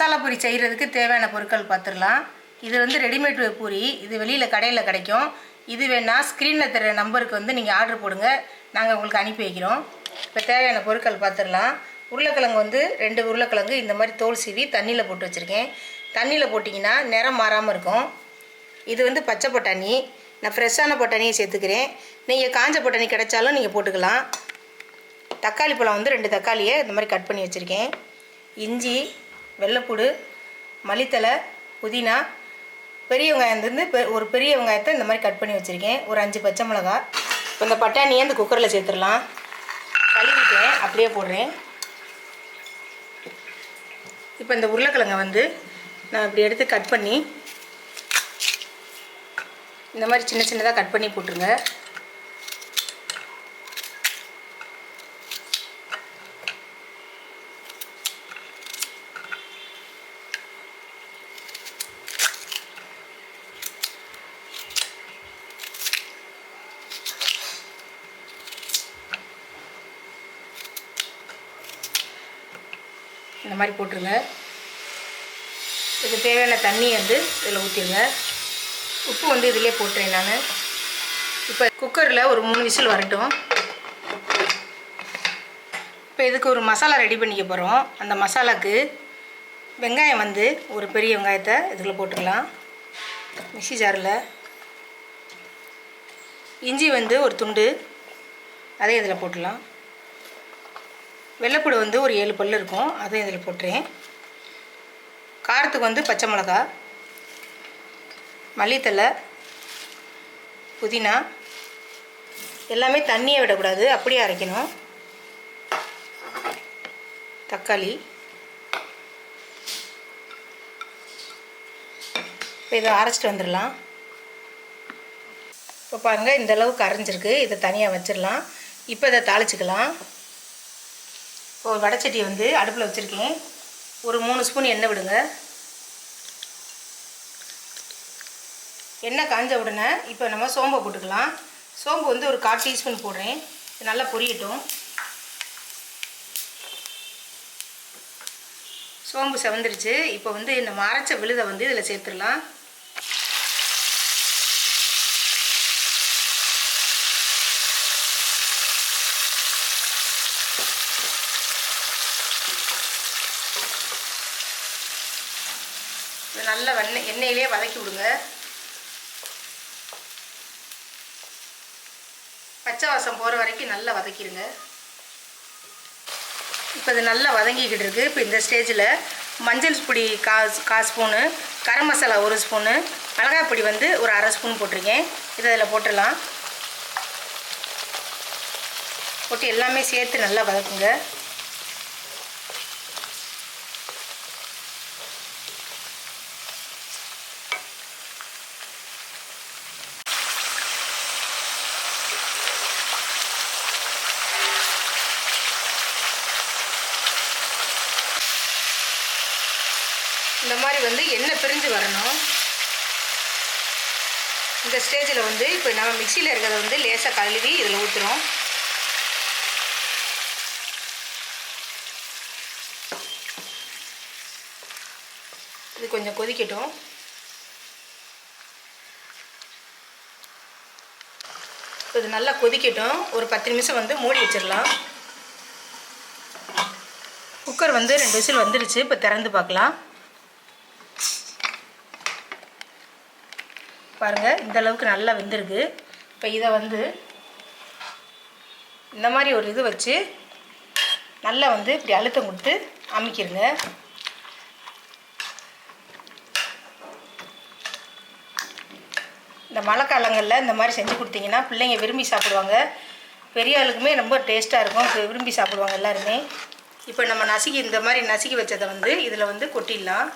மசாலா பூரி செய்கிறதுக்கு தேவையான பொருட்கள் பார்த்துடலாம் இது வந்து ரெடிமேட் பூரி. இது வெளியில் கடையில் கிடைக்கும். இது வேணால் ஸ்க்ரீனில் தர நம்பருக்கு வந்து நீங்கள் ஆர்டர் போடுங்க. நாங்கள் உங்களுக்கு அனுப்பி வைக்கிறோம். இப்போ தேவையான பொருட்கள் பார்த்துடலாம் உருளைக்கிழங்கு வந்து ரெண்டு உருளைக்கிழங்கு இந்த மாதிரி தோல் சீவி தண்ணியில் போட்டு வச்சுருக்கேன். தண்ணியில் போட்டிங்கன்னா நிறம் மாறாமல் இருக்கும். இது வந்து பச்சை பட்டாணி. நான் ஃப்ரெஷ்ஷான பட்டாணியை சேர்த்துக்கிறேன். நீங்கள் காஞ்ச பட்டாணி கிடைச்சாலும் நீங்கள் போட்டுக்கலாம். தக்காளி பழம் வந்து ரெண்டு தக்காளியை இந்த மாதிரி கட் பண்ணி வச்சுருக்கேன். இஞ்சி வெள்ளைப்பூடு மல்லித்தலை புதினா. பெரிய வெங்காயத்துலேருந்து பெ- ஒரு பெரிய வெங்காயத்தை இந்த மாதிரி கட் பண்ணி வச்சுருக்கேன். ஒரு அஞ்சு பச்சை மிளகா. இப்போ இந்த பட்டாணியை இந்த குக்கரில் சேர்த்துடலாம். கழுவிட்டேன். அப்படியே போடுறேன். இப்போ இந்த உருளைக்கிழங்கை வந்து நான் இப்படி எடுத்து கட் பண்ணி இந்த மாதிரி சின்ன சின்னதாக கட் பண்ணி போட்டுருங்க. இந்த மாதிரி போட்டுருங்க. இதுக்கு தேவையான தண்ணி வந்து இதில் ஊற்றிடுங்க உப்பு வந்து இதிலே போட்டுறேன் நான். இப்போ குக்கரில் ஒரு மூணு விசில் வரட்டும். இப்போ இதுக்கு ஒரு மசாலா ரெடி பண்ணிக்க போகிறோம். அந்த மசாலாக்கு வெங்காயம் வந்து ஒரு பெரிய வெங்காயத்தை இதில் போட்டுக்கலாம். மிக்ஸி ஜாரில். இஞ்சி வந்து ஒரு துண்டு அதே இதில் போட்டுடலாம் வெள்ளைப்பூடு வந்து ஒரு ஏழு பல் இருக்கும். அதையும் இதில் போட்டுறேன். காரத்துக்கு வந்து பச்சை மிளகா மல்லித்தலை புதினா எல்லாமே தண்ணியை விடக்கூடாது. அப்படியே அரைக்கணும். தக்காளி. இப்போ இதை அரைச்சிட்டு வந்துடலாம். இப்போ பாருங்கள் இந்த அளவுக்கு அரைஞ்சிருக்கு. இதை தனியாக வச்சிடலாம். இப்போ இதை தாளிச்சிக்கலாம். இப்போ ஒரு வடைச்சட்டி வந்து அடுப்பில் வச்சுருக்கேன். ஒரு மூணு ஸ்பூன் எண்ணெய் விடுங்க. எண்ணெய் காஞ்ச உடனே இப்போ நம்ம சோம்பை போட்டுக்கலாம். சோம்பு வந்து ஒரு கால் டீஸ்பூன் போடுறேன். இது நல்லா பொரியட்டும். சோம்பு செவந்துருச்சு. இப்போ வந்து நம்ம அரைச்ச விழுதை வந்து இதில் சேர்த்துடலாம். இது நல்லா வெண்ணெய் எண்ணெயிலே வதக்கி விடுங்க. பச்சை வாசம் போகிற வரைக்கும் நல்லா வதக்கிடுங்க இப்போ இது நல்லா வதங்கிக்கிட்டு இருக்குது இப்போ இந்த ஸ்டேஜில் மஞ்சள் பொடி கா கா ஸ்பூனு கரம் மசாலா ஒரு ஸ்பூனு மிளகாய் பொடி வந்து ஒரு அரை ஸ்பூன் போட்டிருக்கேன். இதை அதில் போட்டுடலாம். போட்டு எல்லாமே சேர்த்து நல்லா வதக்குங்க. இந்த மாதிரி வந்து எண்ணெய் பிரிஞ்சு வரணும். இந்த ஸ்டேஜில் வந்து இப்போ நம்ம மிக்சியில் இருக்கிறத வந்து லேசாக கழுவி இதில் ஊற்றுறோம் இது கொஞ்சம் கொதிக்கட்டும். இது நல்லா கொதிக்கட்டும். ஒரு பத்து நிமிஷம் வந்து மூடி வச்சிடலாம். குக்கர் வந்து ரெண்டு விசில் வந்துடுச்சு. இப்போ திறந்து பார்க்கலாம். பாருங்கள் இந்த அளவுக்கு நல்லா வெந்திருக்கு. இப்போ இதை வந்து இந்த மாதிரி ஒரு இது வச்சு நல்லா வந்து இப்படி அழுத்தம் கொடுத்து அமைக்கிருங்க இந்த மழை காலங்களில் இந்த மாதிரி செஞ்சு கொடுத்தீங்கன்னா பிள்ளைங்க விரும்பி சாப்பிடுவாங்க. பெரிய ஆளுக்குமே ரொம்ப டேஸ்ட்டாக இருக்கும். விரும்பி சாப்பிடுவாங்க எல்லாருமே. இப்போ நம்ம நசுக்கி இந்த மாதிரி நசுக்கி வச்சதை வந்து இதில் வந்து கொட்டிடலாம்.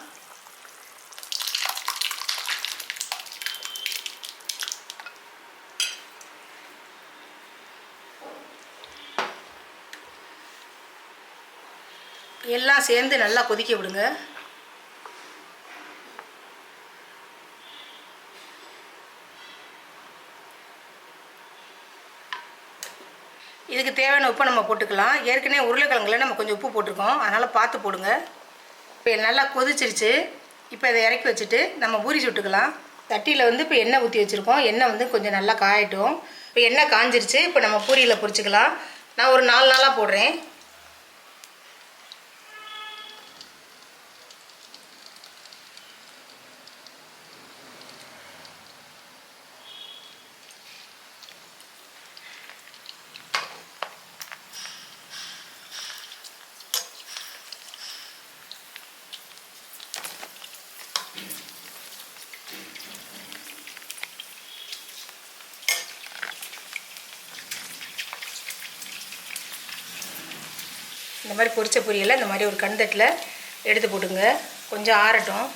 எல்லாம் சேர்ந்து நல்லா கொதிக்க விடுங்க. இதுக்கு தேவையான உப்பை நம்ம போட்டுக்கலாம். ஏற்கனவே உருளைக்கிழங்குல நம்ம கொஞ்சம் உப்பு போட்டிருக்கோம். அதனால் பார்த்து போடுங்க. இப்போ நல்லா கொதிச்சிருச்சு. இப்போ இதை இறக்கி வச்சுட்டு நம்ம பூரி சுட்டுக்கலாம். தட்டியில் வந்து இப்போ எண்ணெய் ஊற்றி வச்சுருக்கோம். எண்ணெய் வந்து கொஞ்சம் நல்லா காயட்டும். இப்போ எண்ணெய் காஞ்சிருச்சு. இப்போ நம்ம பூரியில் பொரிச்சிக்கலாம். நான் ஒரு நாலு நாளாக போடுறேன். இந்த மாதிரி பொரிச்ச பொரியலை இந்த மாதிரி ஒரு கண்தட்டில் எடுத்து போட்டுங்க. கொஞ்சம் ஆறட்டும்.